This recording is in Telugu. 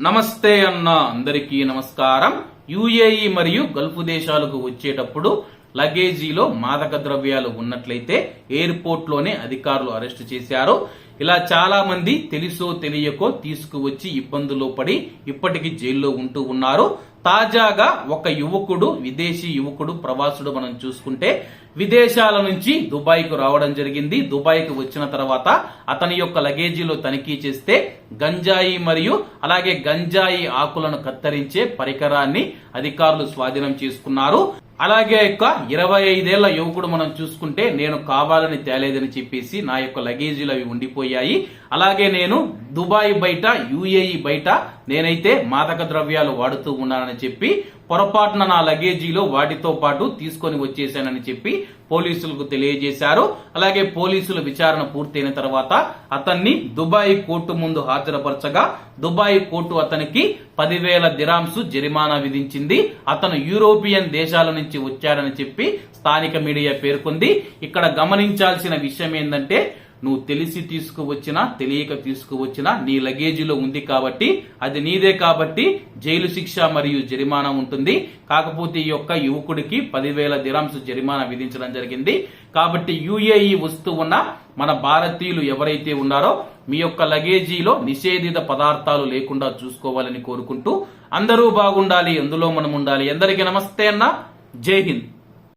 నమస్తే అన్న అందరికీ నమస్కారం. యుఏఈ మరియు గల్ఫ్ దేశాలకు వచ్చేటప్పుడు లగేజీలో మాదక ద్రవ్యాలు ఉన్నట్లయితే ఎయిర్పోర్ట్లోనే అధికారులు అరెస్ట్ చేశారు. ఇలా చాలా మంది తెలుసో తెలియకో తీసుకువచ్చి ఇబ్బందుల్లో పడి ఇప్పటికీ జైల్లో ఉంటూ ఉన్నారు. తాజాగా ఒక యువకుడు విదేశీ యువకుడు ప్రవాసుడు మనం చూసుకుంటే విదేశాల నుంచి దుబాయ్కు రావడం జరిగింది. దుబాయ్కు వచ్చిన తర్వాత అతని యొక్క లగేజీలో తనిఖీ చేస్తే గంజాయి మరియు అలాగే గంజాయి ఆకులను కత్తిరించే పరికరాన్ని అధికారులు స్వాధీనం చేసుకున్నారు. అలాగే యొక్క ఇరవై ఐదేళ్ళ యువకుడు మనం చూసుకుంటే నేను కావాలని తేలేదని చెప్పేసి నా యొక్క లగేజీలు అవి ఉండిపోయాయి. అలాగే నేను దుబాయ్ బయట యుఏఈ బయట నేనైతే మాదక ద్రవ్యాలు వాడుతూ ఉన్నానని చెప్పి పొరపాటున నా లగేజీలో వాటితో పాటు తీసుకొని వచ్చేసానని చెప్పి పోలీసులకు తెలియజేశారు. అలాగే పోలీసుల విచారణ పూర్తయిన తర్వాత అతన్ని దుబాయ్ కోర్టు ముందు హాజరుపరచగా దుబాయ్ కోర్టు అతనికి పదివేల దిరాంసు జరిమానా విధించింది. అతను యూరోపియన్ దేశాల నుంచి వచ్చాడని చెప్పి స్థానిక మీడియా పేర్కొంది. ఇక్కడ గమనించాల్సిన విషయం ఏంటంటే నువ్వు తెలిసి తీసుకువచ్చినా తెలియక తీసుకువచ్చినా నీ లగేజీలో ఉంది కాబట్టి అది నీదే కాబట్టి జైలు శిక్ష మరియు జరిమానా ఉంటుంది. కాకపోతే ఈ యొక్క యువకుడికి పదివేల దిరాంశ జరిమానా విధించడం జరిగింది. కాబట్టి యుఏఈ వస్తూ ఉన్న మన భారతీయులు ఎవరైతే ఉన్నారో మీ యొక్క లగేజీలో నిషేధిత పదార్థాలు లేకుండా చూసుకోవాలని కోరుకుంటూ అందరూ బాగుండాలి అందులో మనం ఉండాలి అందరికీ నమస్తే అన్న. జై హింద్.